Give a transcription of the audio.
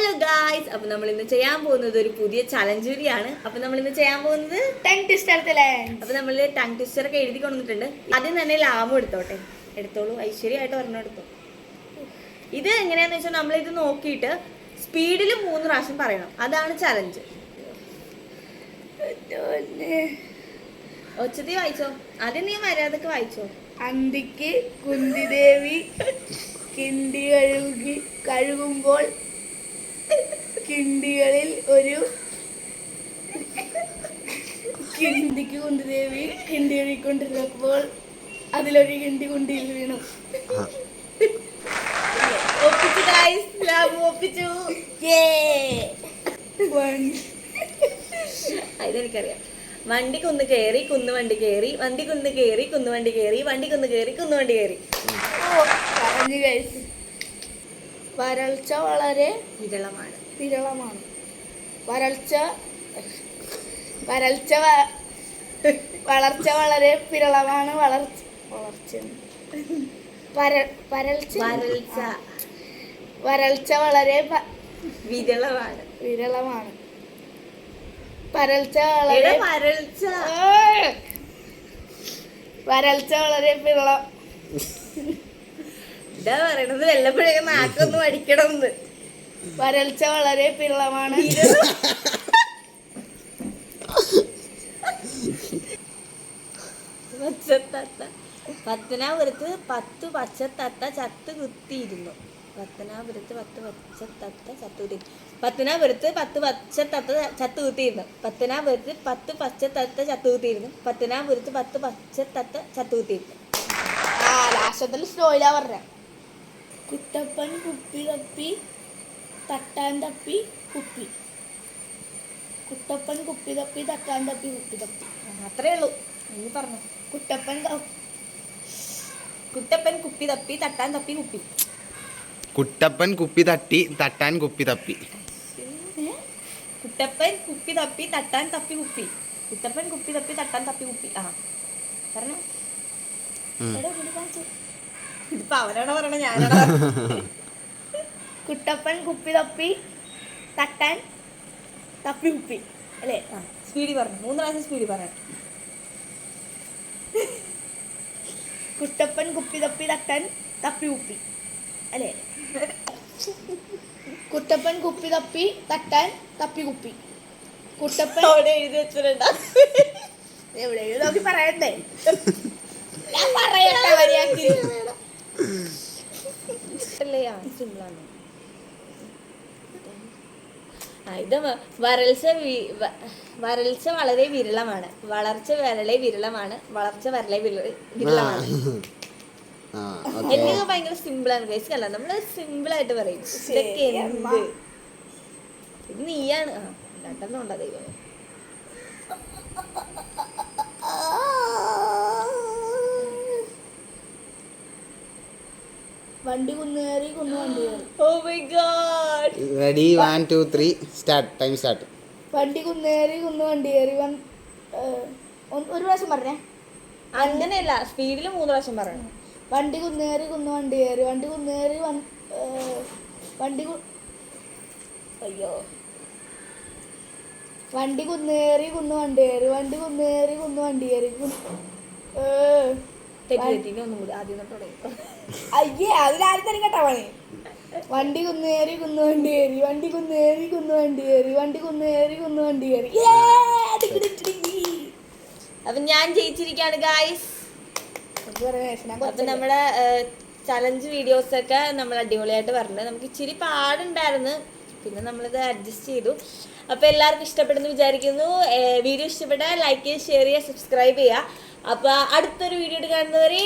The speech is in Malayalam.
ഹലോ ഗായ്സ് അപ്പൊ നമ്മൾ ഇന്ന് ചെയ്യാൻ പോകുന്നത് ഒരു പുതിയ ചലഞ്ച് കൂടിയാണ്. അപ്പൊ നമ്മൾ ഇന്ന് ചെയ്യാൻ പോകുന്നത് ടങ് ട്വിസ്റ്റർ അപ്പൊ നമ്മൾ ടങ് ട്വിസ്റ്റർ ഒക്കെ എഴുതി കൊണ്ടിട്ടുണ്ട് ആദ്യം തന്നെ ലാഭം എടുത്തോട്ടെ. എടുത്തോളൂ. ഐശ്വര്യമായിട്ട് ഒരെണ്ണം എടുത്തോ. ഇത് എങ്ങനെയാന്ന് വെച്ചാൽ നമ്മൾ ഇത് നോക്കിയിട്ട് സ്പീഡിൽ മൂന്ന് പ്രാവശ്യം പറയണം. അതാണ് ചലഞ്ച് ഒച്ചത്തി വായിച്ചോ? ആദ്യം നീ മര്യാദയ്ക്ക് വായിച്ചോ. അന്തിക്ക് കുന്തിദേവി കിണ്ടി കഴുകി കഴുകുമ്പോൾ കിണ്ടികളിൽ ഒരു കിണ്ടിക്ക് ദേവി കിണ്ടി ഒഴുകിക്കൊണ്ടിരുന്നപ്പോൾ അതിലൊരു കിണ്ടി കുണ്ടിയിൽ വീണു. ഒപ്പിച്ചു ഒപ്പിച്ചു. ആ, ഇതെനിക്കറിയാം. വണ്ടി കുന്ന് കയറി കുന്ന് വണ്ടി കയറി വണ്ടി കുന്ന് കയറി കുന്ന് വണ്ടി കയറി വണ്ടി കുന്ന് കയറി കുന്ന് വണ്ടി കയറി ഓ, പറഞ്ഞു കഴിച്ചു വരൾച്ച വളരെ വിരളമാണ്. വിരളമാണ്. വരൾച്ച വരൾച്ച വളർച്ച വളരെ വിരളമാണ്. വളർച്ച വളർച്ച. വരൾച്ച? വരൾച്ച. വരൾച്ച വളരെ വിരളമാണ്. വിരളമാണ്. വരൾച്ച വളരെ വരൾച്ച! വരൾച്ച വളരെ വിരളം. ഇതാ പറയണത്? വല്ലപ്പോഴൊക്കെ നാക്കൊന്ന് പഠിക്കണമെന്ന് വരൾച്ച വളരെ പിള്ളമാണ് പച്ചത്തത്ത. പത്തനാപുരത്ത് പത്ത് പച്ചത്തത്ത ചത്ത് കുത്തിയിരുന്നു. പത്തനാപുരത്ത് പത്ത് പച്ചത്തത്ത ചത്ത് കുത്തി പത്തനാപുരത്ത് പത്ത് പച്ചത്തത്ത ചത്ത് കുത്തിയിരുന്നു. പത്തനാപുരത്ത് പത്ത് പച്ചത്തത്ത ചത്ത് കുത്തിയിരുന്നു. പത്തനാപുരത്ത് പത്ത് പച്ചത്തത്ത ചത്ത് കുത്തിയിരുന്നു. ആ ലാസ്റ്റത്തിൽ സ്ലോയിലാ പറഞ്ഞ. കുട്ടപ്പൻ കുപ്പി തപ്പി തട്ടാൻ തപ്പി കുപ്പി. കുട്ടപ്പൻ കുപ്പി തപ്പി തട്ടാൻ തപ്പി കുപ്പി തപ്പി. അത്രേ ഉള്ളൂ. നീ പറഞ്ഞു. കുട്ടപ്പൻ കുട്ടപ്പൻ കുപ്പി തപ്പി തട്ടാൻ തപ്പി കുപ്പി. കുട്ടപ്പൻ കുപ്പി തട്ടി തട്ടാൻ കുപ്പി തപ്പി. കുട്ടപ്പൻ കുപ്പി തപ്പി തട്ടാൻ തപ്പി കുപ്പി. കുട്ടപ്പൻ കുപ്പി തപ്പി തട്ടാൻ തപ്പി കുപ്പി. ആ പറഞ്ഞോ. ഇതിപ്പോ അവനാണോ പറയണ ഞാനാണോ കുട്ടപ്പൻ കുപ്പി തപ്പി തട്ടാൻ തപ്പി കുപ്പി. അല്ലേ? ആ സ്പീഡി പറഞ്ഞു. മൂന്ന് പ്രാവശ്യം സ്പീഡി പറയാം കുട്ടപ്പൻ കുപ്പി തപ്പി തട്ടാൻ തപ്പി കുപ്പി. അല്ലേ? കുട്ടപ്പൻ കുപ്പി തപ്പി തട്ടാൻ തപ്പി കുപ്പി. കുട്ടപ്പൻ അവിടെ എഴുതി വെച്ചിട്ടുണ്ടാ? എവിടെയും നോക്കി പറയണ്ടേ? ഞാൻ പറയട്ടെ ആ സിമ്പിളാണ് ഇത് വരൾച്ച വരൾച്ച വളരെ വിരളമാണ്. വളർച്ച വളരെ വിരളമാണ്. വളർച്ച വളരെ വിരളമാണ്. ആ ഓക്കെ. എനിക്ക് ഭയങ്കര സിമ്പിൾ ആണ് ഗൈസ് അല്ല. നമ്മൾ സിമ്പിൾ ആയിട്ട് പറയും. ഇതൊക്കെ എന്ത്? ഇത് നീയാണ്. ആ രണ്ടെണ്ണം ഉണ്ടാ ദൈവമേ? വണ്ടി കുന്നേറി കുന്നു വണ്ടി കയറി. ഓ my god ready one two three start time start വണ്ടി കുന്നേറി കുന്നു വണ്ടി കയറി. വൻ ഒരു പ്രാവശ്യം പറഞ്ഞേ. അങ്ങനെയല്ല സ്പീഡിൽ മൂന്ന് പ്രാവശ്യം പറയണം. വണ്ടി കുന്നേറി കുന്നു വണ്ടി കയറി. വണ്ടി കുന്നേറി വണ്ടി കു അയ്യോ. വണ്ടി കുന്നേറി കുന്നു വണ്ടി കയറി. വണ്ടി കുന്നേറി കുന്നു വണ്ടി കയറി. കു- അയ്യേ അതിലാരും തന്നെ കേട്ടാ പണി. വണ്ടി കുന്നേറി കുന്നു വണ്ടി കയറി വണ്ടി കുന്നേറി കുന്നു വണ്ടി കയറി വണ്ടി കുന്നേറി കുന്നു വണ്ടി കയറി. അപ്പൊ ഞാൻ ജയിച്ചിരിക്കാണ് ഗായ്സ്. അപ്പൊ നമ്മുടെ ചലഞ്ച് വീഡിയോസ് ഒക്കെ നമ്മൾ അടിപൊളിയായിട്ട് പറഞ്ഞു നമുക്ക് ഇച്ചിരി പാടുണ്ടായിരുന്നു. പിന്നെ നമ്മളിത് അഡ്ജസ്റ്റ് ചെയ്തു. അപ്പൊ എല്ലാവർക്കും ഇഷ്ടപ്പെടുന്നു വിചാരിക്കുന്നു. വീഡിയോ ഇഷ്ടപ്പെട്ടാൽ ലൈക്ക് ചെയ്യുക ഷെയർ ചെയ്യുക സബ്സ്ക്രൈബ് ചെയ്യുക. അപ്പൊ അടുത്തൊരു വീഡിയോ കാണുന്നവരെ